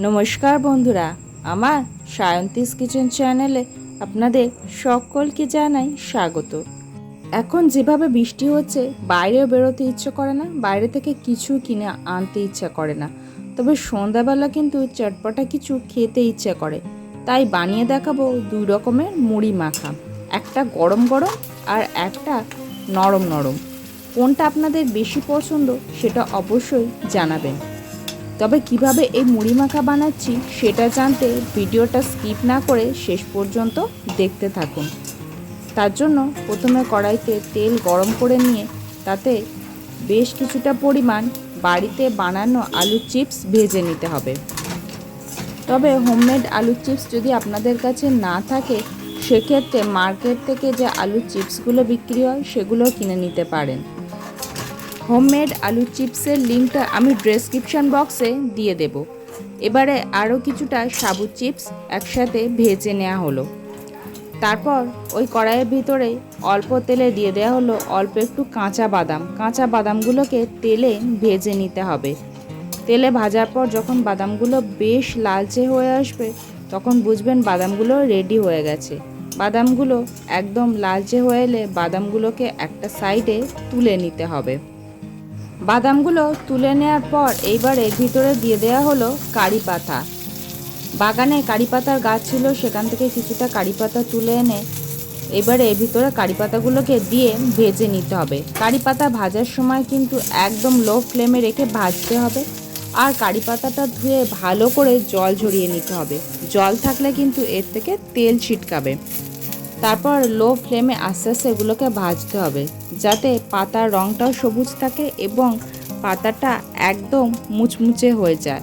নমস্কার বন্ধুরা, আমার সায়ন্তিস কিচেন চ্যানেলে আপনাদের সকলকে জানাই স্বাগত। এখন যেভাবে বৃষ্টি হচ্ছে, বাইরেও বেরোতে ইচ্ছে করে না, বাইরে থেকে কিছু কিনে আনতে ইচ্ছা করে না। তবে সন্ধ্যাবেলা কিন্তু চটপটা কিছু খেতে ইচ্ছে করে। তাই বানিয়ে দেখাবো দুই রকমের মুড়ি মাখা। একটা গরম গরম আর একটা নরম নরম। কোনটা আপনাদের বেশি পছন্দ, সেটা অবশ্যই জানাবেন। তবে কীভাবে এই মুড়ি মাখা বানাচ্ছি সেটা জানতে ভিডিওটা স্কিপ না করে শেষ পর্যন্ত দেখতে থাকুন। তার জন্য প্রথমে কড়াইতে তেল গরম করে নিয়ে তাতে বেশ কিছুটা পরিমাণ বাড়িতে বানানো আলু চিপস ভেজে নিতে হবে। তবে হোমমেড আলু চিপস যদি আপনাদের কাছে না থাকে, সেক্ষেত্রে মার্কেট থেকে যে আলু চিপসগুলো বিক্রি হয়, সেগুলো কিনে নিতে পারেন। হোমমেড আলু চিপসের লিঙ্কটা আমি ডেসক্রিপশন বক্সে দিয়ে দেব। এবারে আরও কিছুটা সাবু চিপস একসাথে ভেজে নেওয়া হলো। তারপর ওই কড়াইয়ের ভিতরে অল্প তেলে দিয়ে দেওয়া হলো অল্প একটু কাঁচা বাদাম। কাঁচা বাদামগুলোকে তেলে ভেজে নিতে হবে। তেলে ভাজার পর যখন বাদামগুলো বেশ লালচে হয়ে আসবে, তখন বুঝবেন বাদামগুলো রেডি হয়ে গেছে। বাদামগুলো একদম লালচে হয়ে এলে বাদামগুলোকে একটা সাইডে তুলে নিতে হবে। বাদামগুলো তুলে নেওয়ার পর এইবার ভিতরে দিয়ে দেওয়া হলো কারি পাতা। বাগানে কারি পাতার গাছ ছিল, সেখান থেকে কিছুটা কারি পাতা তুলে এনে এবারে ভিতরে কারি পাতাগুলোকে দিয়ে ভেজে নিতে হবে। কারি পাতা ভাজার সময় কিন্তু একদম লো ফ্লেমে রেখে ভাজতে হবে আর কারি পাতাটা ধুয়ে ভালো করে জল ঝরিয়ে নিতে হবে। জল থাকলে কিন্তু এর থেকে তেল ছিটকাবে। তারপর লো ফ্লেমে আস্তে আস্তে এগুলোকে ভাজতে হবে, যাতে পাতার রঙটাও সবুজ থাকে এবং পাতাটা একদম মুচমুচে হয়ে যায়।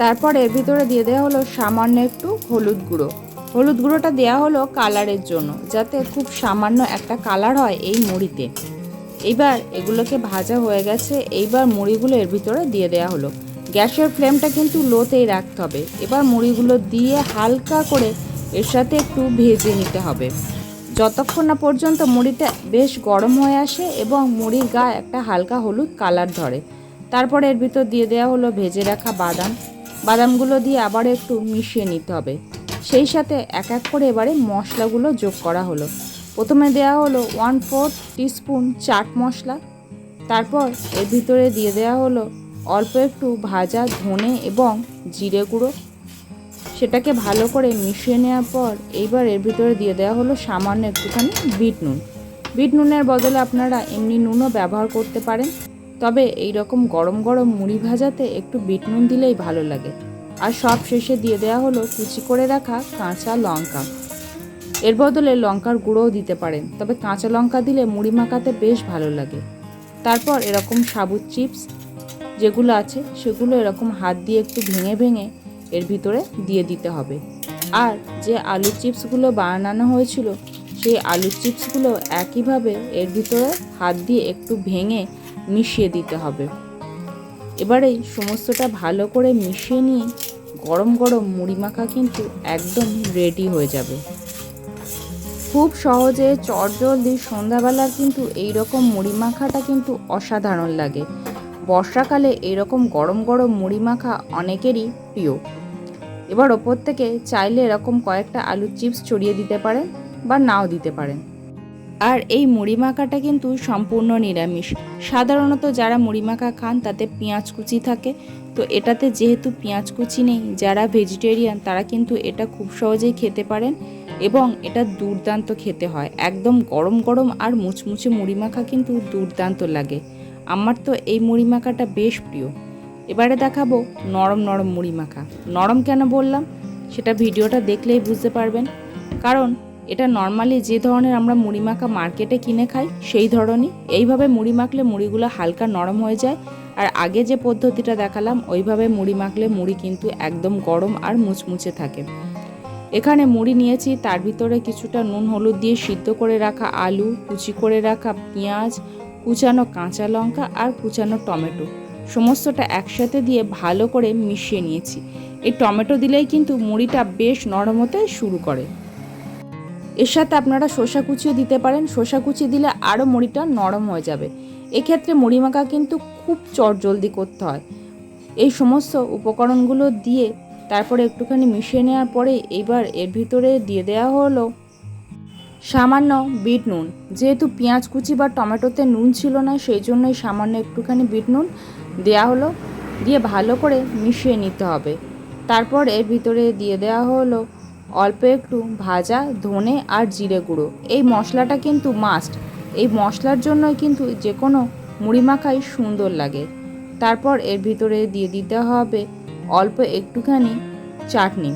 তারপর এর ভিতরে দিয়ে দেওয়া হলো সামান্য একটু হলুদ গুঁড়ো। হলুদ গুঁড়োটা দেওয়া হলো কালারের জন্য, যাতে খুব সামান্য একটা কালার হয় এই মুড়িতে। এইবার এগুলোকে ভাজা হয়ে গেছে, এইবার মুড়িগুলো এর ভিতরে দিয়ে দেওয়া হলো। গ্যাসের ফ্লেমটা কিন্তু লোতেই রাখতে হবে। এবার মুড়িগুলো দিয়ে হালকা করে এর সাথে একটু ভেজে নিতে হবে। যতক্ষণ না পর্যন্ত মুড়িটা বেশ গরম হয়ে আসে এবং মুড়ির গায়ে একটা হালকা হলুদ কালার ধরে, তারপরে এর ভিতর দিয়ে দেওয়া হলো ভেজে রাখা বাদাম। বাদামগুলো দিয়ে আবার একটু মিশিয়ে নিতে হবে। সেই সাথে এক এক করে এবারে মশলাগুলো যোগ করা হলো। প্রথমে দেওয়া হলো one four teaspoon chaat masala. তারপর এর ভিতরে দিয়ে দেওয়া হলো অল্প একটু ভাজা ধনে এবং জিরে গুঁড়ো। সেটাকে ভালো করে মিশিয়ে নেওয়ার পর এইবার এর ভিতরে দিয়ে দেওয়া হলো সামান্য একটুখানি বিট নুন। বিট নুনের বদলে আপনারা এমনি নুনও ব্যবহার করতে পারেন। তবে এই রকম গরম গরম মুড়ি ভাজাতে একটু বিট নুন দিলেই ভালো লাগে। আর সব শেষে দিয়ে দেওয়া হলো কুচি করে রাখা কাঁচা লঙ্কা। এর বদলে লঙ্কার গুঁড়োও দিতে পারেন, তবে কাঁচা লঙ্কা দিলে মুড়ি মাখাতে বেশ ভালো লাগে। তারপর এরকম সাবুত চিপস যেগুলো আছে সেগুলো এরকম হাত দিয়ে একটু ভেঙে ভেঙে এর ভিতরে দিয়ে দিতে হবে। আর যে আলু চিপসগুলো বানানো হয়েছিল, সেই আলু চিপসগুলো একইভাবে এর ভিতরে হাত দিয়ে একটু ভেঙে মিশিয়ে দিতে হবে। এবারে সমস্তটা ভালো করে মিশিয়ে নিয়ে গরম গরম মুড়ি মাখা কিন্তু একদম রেডি হয়ে যাবে। খুব সহজে চটজলদি সন্ধ্যাবেলা কিন্তু এই রকম মুড়ি মাখাটা কিন্তু অসাধারণ লাগে। বর্ষাকালে এরকম গরম গরম মুড়ি মাখা অনেকেরই প্রিয়। এবার ওপর থেকে চাইলে এরকম কয়েকটা আলুর চিপস ছড়িয়ে দিতে পারেন বা নাও দিতে পারেন। আর এই মুড়ি মাখাটা কিন্তু সম্পূর্ণ নিরামিষ। সাধারণত যারা মুড়ি মাখা খান তাতে পেঁয়াজ কুচি থাকে। তো এটাতে যেহেতু পেঁয়াজ কুচি নেই, যারা ভেজিটেরিয়ান তারা কিন্তু এটা খুব সহজেই খেতে পারেন এবং এটা দুর্দান্ত খেতে হয়। একদম গরম গরম আর মুচমুচে মুড়ি মাখা কিন্তু দুর্দান্ত লাগে। আমার তো এই মুড়ি মাখাটা বেশ প্রিয়। এবারে দেখাবো নরম নরম মুড়ি মাখা নরম কেন বললাম? সেটা ভিডিওটা দেখলেই বুঝতে পারবেন। কারণ এটা নর্মালি যে ধরনের আমরা মুড়ি মাখা মার্কেটে কিনে খাই, সেই ধরনই। এইভাবে মুড়ি মাখলে মুড়িগুলো হালকা নরম হয়ে যায়। আর আগে যে পদ্ধতিটা দেখালাম, ওইভাবে মুড়ি মাখলে মুড়ি কিন্তু একদম গরম আর মুচমুচে থাকে। এখানে মুড়ি নিয়েছি, তার ভিতরে কিছুটা নুন হলুদ দিয়ে সিদ্ধ করে রাখা আলু, কুচি করে রাখা পেঁয়াজ কুচানো কাঁচা লঙ্কা আর কুচানো টমেটো। সমস্তটা একসাথে দিয়ে ভালো করে মিশিয়ে নিয়েছি। এই টমেটো দিলেই কিন্তু মুড়িটা বেশ নরম হতে শুরু করে। এর সাথে আপনারা শসা কুচিও দিতে পারেন। শসা কুচি দিলে আরও মুড়িটা নরম হয়ে যাবে। এক্ষেত্রে মুড়ি মাখা কিন্তু খুব চটজলদি করতে হয়। এই সমস্ত উপকরণগুলো দিয়ে তারপরে একটুখানি মিশিয়ে নেওয়ার পরে এবার এর ভিতরে দিয়ে দেওয়া হলো সামান্য বিট নুন। যেহেতু পেঁয়াজ কুচি বা টমেটোতে নুন ছিল না, সেই জন্যই সামান্য একটুখানি বিট নুন দেওয়া হলো। দিয়ে ভালো করে মিশিয়ে নিতে হবে। তারপর এর ভিতরে দিয়ে দেওয়া হলো অল্প একটু ভাজা ধনে আর জিরে গুঁড়ো। এই মশলাটা কিন্তু মাস্ট এই মশলার জন্যই কিন্তু যে কোনো মুড়ি মাখাই সুন্দর লাগে। তারপর এর ভিতরে দিয়ে দিতে হবে অল্প একটুখানি চাটনি।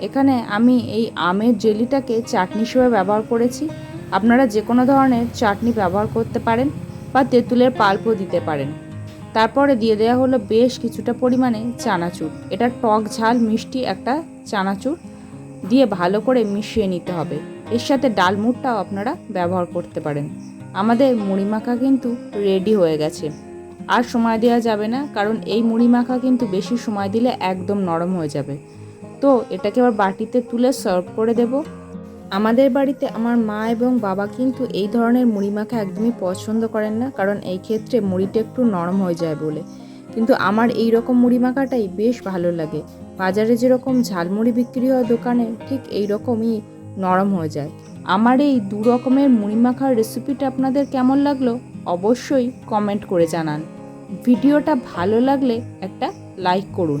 এখানে আমি এই আমের জেলিটাকে চাটনি হিসেবে ব্যবহার করেছি। আপনারা যে কোনো ধরনের চাটনি ব্যবহার করতে পারেন বা তেঁতুলের পাল্পও দিতে পারেন। তারপরে দিয়ে দেওয়া হলো বেশ কিছুটা পরিমাণে চানাচুর। এটা টক ঝাল, মিষ্টি একটা চানাচুর দিয়ে ভালো করে মিশিয়ে নিতে হবে। এর সাথে ডালমুটটাও আপনারা ব্যবহার করতে পারেন। আমাদের মুড়ি মাখা কিন্তু রেডি হয়ে গেছে। আর সময় দেওয়া যাবে না, কারণ এই মুড়ি মাখা কিন্তু বেশি সময় দিলে একদম নরম হয়ে যাবে। তো এটাকে আবার বাটিতে তুলে সার্ভ করে দেব। আমাদের বাড়িতে আমার মা এবং বাবা কিন্তু এই ধরনের মুড়ি মাখা একদমই পছন্দ করেন না, কারণ এই ক্ষেত্রে মুড়িটা একটু নরম হয়ে যায় বলে। কিন্তু আমার এই রকম মুড়ি মাখাটাই বেশ ভালো লাগে। বাজারে যেরকম ঝালমুড়ি বিক্রি হয় দোকানে, ঠিক এই রকমই নরম হয়ে যায়। আমার এই দু রকমের মুড়ি মাখার রেসিপিটা আপনাদের কেমন লাগল অবশ্যই কমেন্ট করে জানান। ভিডিওটা ভালো লাগলে একটা লাইক করুন।